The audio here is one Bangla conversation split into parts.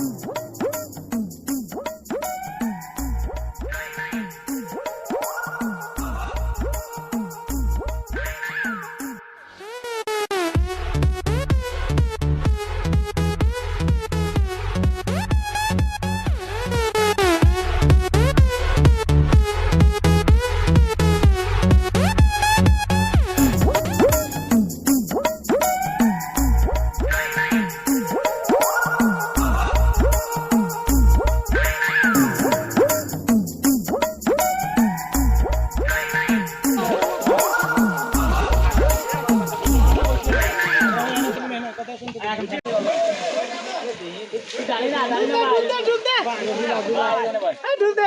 Mm-hmm. ঢুকতে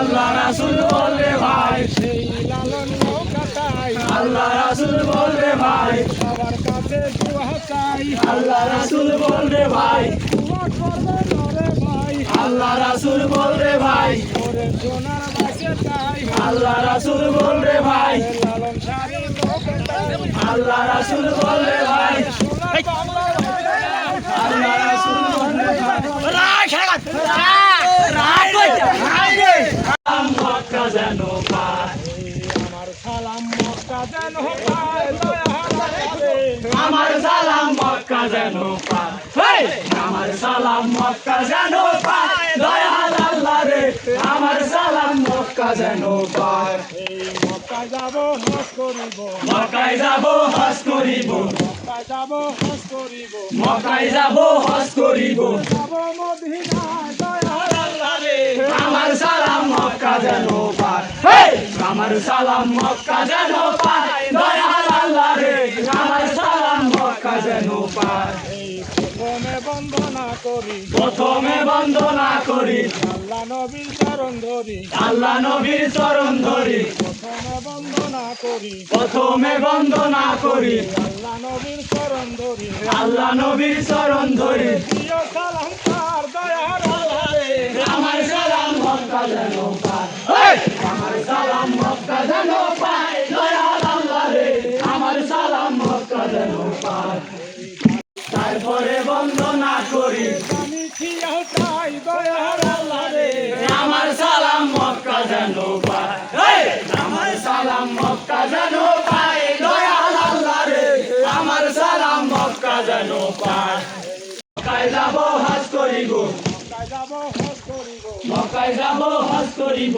আল্লাহ রাসুল বলবে ভাই। আল্লাহ রাসুল বলবে ভাই। আল্লাহ রাসুল বলবে ভাই। আল্লাহ রাসুল বলবে ভাই। আল্লাহ রাসুল বলবে ভাই। আল্লাহ রাসুল বলবে ভাই আল্লাহ রাসুল বলবে মক্কা যেন পায়। আমার সালাম মক্কা যেন পায় আমার সালাম মক্কা যেন পায়! আমার সালাম মক্কা যেন পায় দয়াল আল্লাহ রে। আমার সালাম মক্কা যেন পায়। মক্কা যাব হজ করিব। মক্কায় যাব হজ করিব। মক্কা যাব হজ করিব। মক্কায় যাব হজ করিব। যাব মদিনায় দয়াহার আল্লাহ রে। আমার সালাম মক্কা যেন! আমার সালাম মক্কা যেন পায়। দয়াল আল্লাহ রে আমার সালাম মক্কা যেন পায়। প্রথমে বন্দনা করি। প্রথমে বন্দনা করি। আল্লাহ নবীর চরণ ধরি। আল্লাহ নবীর চরণ ধরি। প্রথমে বন্দনা করি। প্রথমে বন্দনা করি। আল্লাহ নবীর চরণ ধরি। আল্লাহ নবীর চরণ ধরি। প্রিয় সালাম তার দয়ার মক্কা যেন পায়! আমার সালাম মক্কা যেন পায় দয়াল আল্লাহ রে আমার সালাম মক্কা যেন পায় তারপরে বন্দনা করি আমার সালাম মক্কা যেন পায়! আমার সালাম মক্কা যেন পায় দয়াল আল্লাহ রে আমার সালাম মক্কা যেন পায় মক্কায় যাব হজ করিব মক্কায় যাব হজ মক্কায় যাব হজ করিব।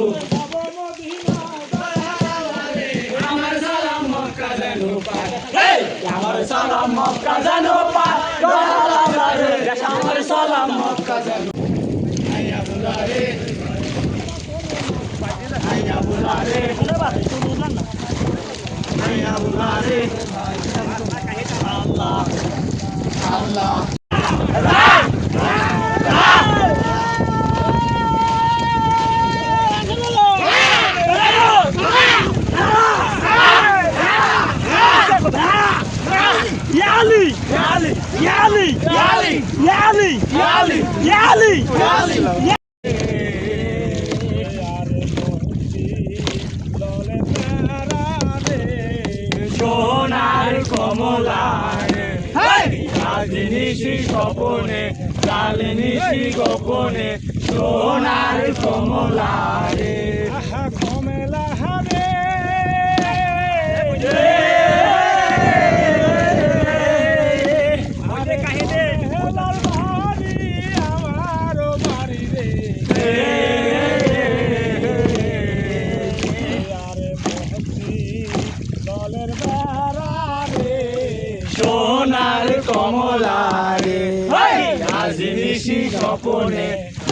আমার সালাম মক্কা যেন পায়। আমার সালাম মক্কা যেন পায়। আমার সালাম মক্কা যেন আইয়া বুলারে আইয়া বুলারে নিশি গোপনে কাল নিশি গোপনে সোনার কমলা কমলারে।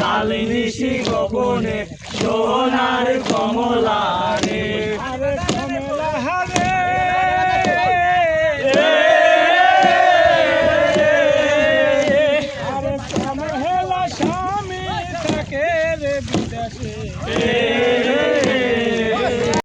কাল নিশি গোপনে সোনার কমলা রে